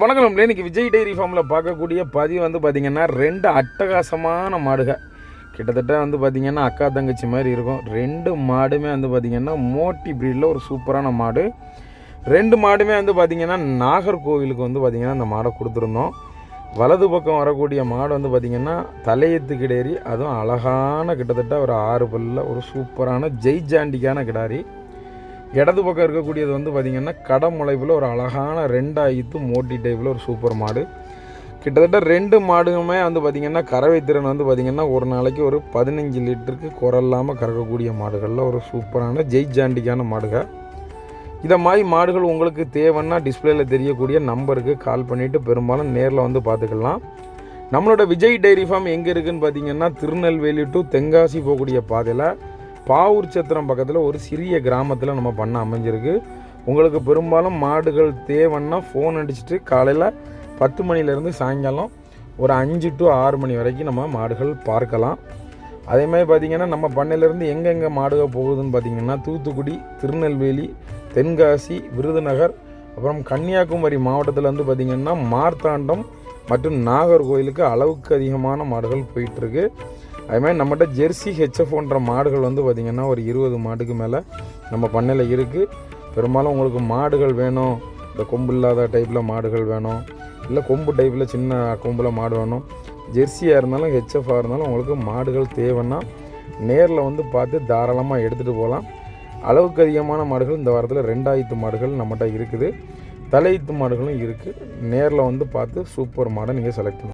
வணக்கம். நம்மளே இன்னைக்கு விஜய் டைரி ஃபார்மில் பார்க்கக்கூடிய பதிவு வந்து பார்த்திங்கன்னா ரெண்டு அட்டகாசமான மாடுக. கிட்டத்தட்ட வந்து பார்த்திங்கன்னா அக்கா தங்கச்சி மாதிரி இருக்கும். ரெண்டு மாடுமே வந்து பார்த்திங்கன்னா மோட்டி ப்ரீடில் ஒரு சூப்பரான மாடு. ரெண்டு மாடுமே வந்து பார்த்திங்கன்னா நாகர்கோவிலுக்கு வந்து பார்த்திங்கன்னா அந்த மாடை கொடுத்துருந்தோம். வலது பக்கம் வரக்கூடிய மாடு வந்து பார்த்திங்கன்னா தலையெத்து கிடேரி. அதுவும் அழகான கிட்டத்தட்ட ஒரு ஆறு பல்ல ஒரு சூப்பரான ஜெய்ஜாண்டிக்கான கிடாரி. இடது பக்கம் இருக்கக்கூடியது வந்து பார்த்திங்கன்னா கடமுளைப்பில் ஒரு அழகான ரெண்டாயிரத்து மோட்டி டைப்பில் ஒரு சூப்பர் மாடு. கிட்டத்தட்ட ரெண்டு மாடுமே வந்து பார்த்திங்கன்னா கறவை திறன் வந்து பார்த்திங்கன்னா ஒரு நாளைக்கு ஒரு பதினஞ்சு லிட்டருக்கு குறையில்லாமல் கறக்கக்கூடிய மாடுகளில் ஒரு சூப்பரான ஜெய்ஜாண்டிக்கான மாடுகள் இதை மாதிரி மாடுகள் உங்களுக்கு தேவைன்னா டிஸ்பிளேயில் தெரியக்கூடிய நம்பருக்கு கால் பண்ணிவிட்டு பெரும்பாலும் நேரில் வந்து பார்த்துக்கலாம் நம்மளோட விஜய் டைரி ஃபார்ம் எங்கே இருக்குதுன்னு பார்த்தீங்கன்னா திருநெல்வேலி டு தென்காசி போகக்கூடிய பாதையில். பாவூர் சத்திரம் பக்கத்தில் ஒரு சிறிய கிராமத்தில் நம்ம பண்ண அமைஞ்சிருக்கு. உங்களுக்கு பெரும்பாலும் மாடுகள் தேவைன்னா ஃபோன் அடிச்சுட்டு காலையில் பத்து மணிலேருந்து சாயங்காலம் ஒரு அஞ்சு டு ஆறு மணி வரைக்கும் நம்ம மாடுகள் பார்க்கலாம். அதே மாதிரி பார்த்திங்கன்னா நம்ம பண்ணையிலேருந்து எங்கெங்கே மாடுகள் போகுதுன்னு பார்த்திங்கன்னா தூத்துக்குடி திருநெல்வேலி தென்காசி விருதுநகர் அப்புறம் கன்னியாகுமரி மாவட்டத்தில் வந்து பார்த்திங்கன்னா மார்த்தாண்டம் மற்றும் நாகர்கோயிலுக்கு அளவுக்கு அதிகமான மாடுகள் போயிட்டுருக்கு அதுமாதிரி நம்மகிட்ட ஜெர்சி ஹெச்எஃப்ன்ற மாடுகள் வந்து பார்த்திங்கன்னா ஒரு இருபது மாடுக்கு மேலே நம்ம பண்ணையில் இருக்குது பெரும்பாலும் உங்களுக்கு மாடுகள் வேணும். இந்த கொம்பு இல்லாத டைப்பில் மாடுகள் வேணும். இல்லை கொம்பு டைப்பில் சின்ன கொம்பில் மாடு வேணும். ஜெர்சியாக இருந்தாலும் ஹெச்எஃபாக இருந்தாலும் உங்களுக்கு மாடுகள் தேவைன்னா நேரில் வந்து பார்த்து தாராளமாக எடுத்துகிட்டு போகலாம். அளவுக்கு அதிகமான மாடுகள் இந்த வாரத்தில் ரெண்டாயிரத்து மாடுகள் நம்மகிட்ட இருக்குது. தலையீத்து மாடுகளும் இருக்குது நேரில் வந்து பார்த்து சூப்பர் மாடை நீங்கள் செலக்ட் பண்ணலாம்.